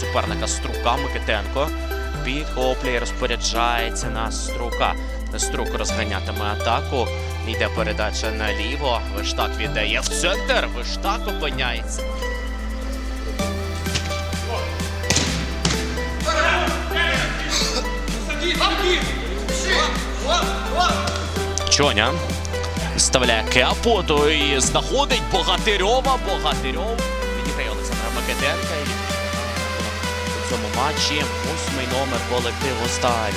суперника Струка Микитенко. Підхоплює, розпоряджається на Струка. Струк розганятиме атаку. Йде передача наліво. Виштак віддає в центр. Виштак опиняється. Чоня вставляє кепоту і знаходить Богатирьова. Богатирьов відіграє Олександра Микитенка. Цьому матчі восьмий номер колективу Сталь.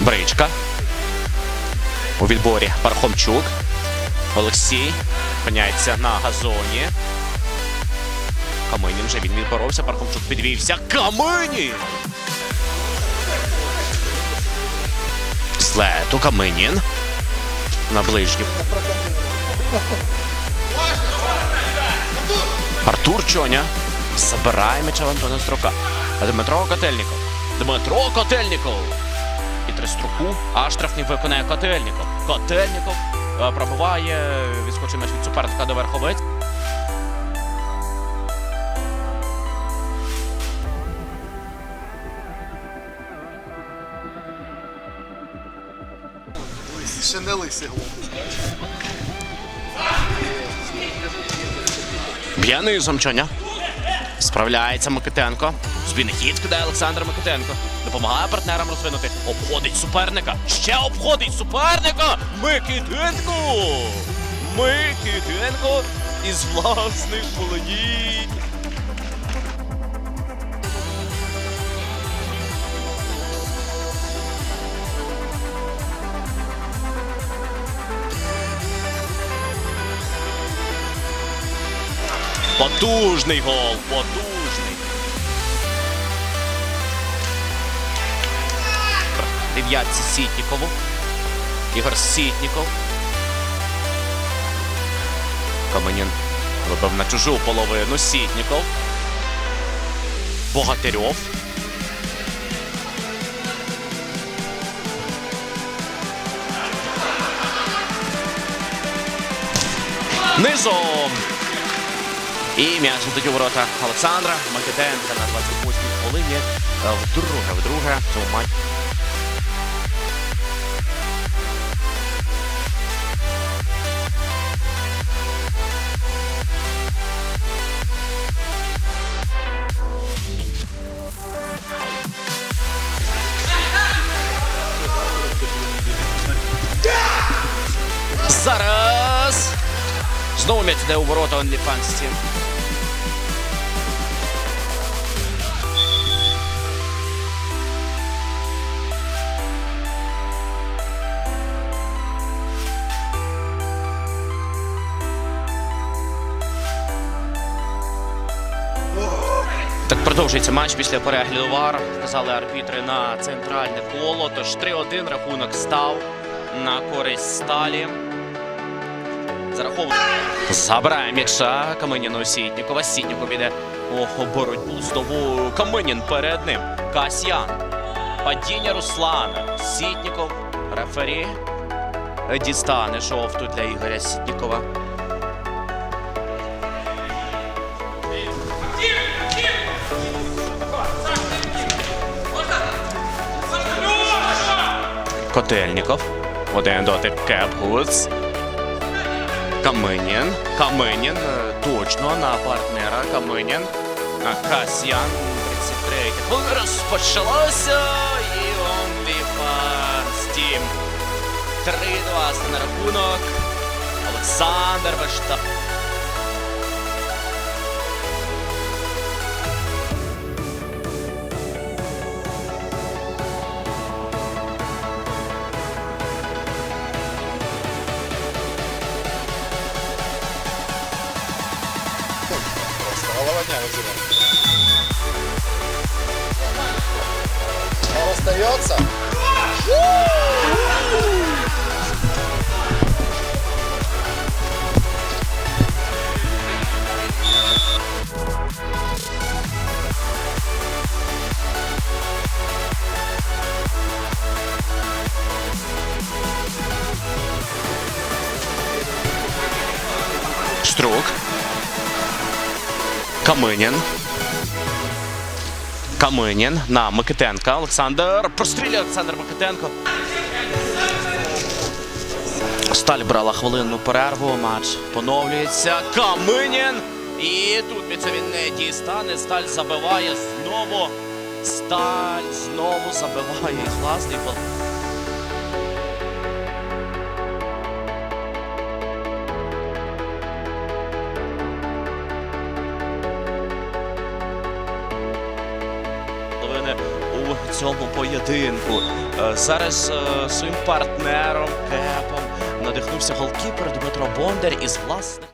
Бричка. У відборі Пархомчук. Олексій опиняється на газоні. Каминін вже він відборовся. Пархомчук підвівся. Каминін! Слету Каминін. На ближню. Артур Чоня. Забирає м'яча в Антона Строка. Дмитро Котельніков. Дмитро Котельніков. І три строку. А штрафник виконає Котельніков. Котельніков е, пробиває. Відскочив м'яч від суперника до верховець. Ще не лисий низом Чоня. Справляється Микитенко. Збійний хід кидає Олександр Микитенко. Допомагає партнерам розвинути. Обходить суперника. Ще обходить суперника. Микитенко. Микитенко із власних володінь. Потужний гол, потужний. Дев'ятці Сітнікову. Ігор Сітніков. Каменін вибив на чужу половину. Сітніков. Богатирьов. Низом. І м'яч летить у ворота Олександра Микитенка на 28-й хвилині. Е, Вдруге, вдруге в цьому матчі. Знову м'яч йде у ворота OnlyFans Team. Так продовжується матч після перегляду ВАР. Казали арбітри на центральне коло. Тож 3-1 рахунок став на користь сталі. Зараховує. Забирає м'яча Каменіну Сітнікова. Сітніков іде ох, боротьбу з новою. Каменін перед ним. Касьян. Падіння Руслана. Сітніков. Рефері. Дістане жовту для Ігоря Сітнікова. Котельніков. Один дотик Кепгудс. Каменін. Каменін. е, Точно на партнера. Каменін. Касьян. 33. Хвилина розпочалося. І OnlyFans Стім. 3-2 на рахунок. Олександр Бешта. проводняк взял. Он остается. Строк. Каминін. Каминін на Микитенка. Олександр. Прострілює Олександр Микитенко. Сталь брала хвилинну перерву. Матч поновлюється. Каминін. І тут від це він не дістане. Сталь забиває знову. Сталь знову забиває класний гол. Половини у цьому поєдинку. Е, Зараз е, своїм партнером Кепом надихнувся голкіпер Дмитро Бондар із власних.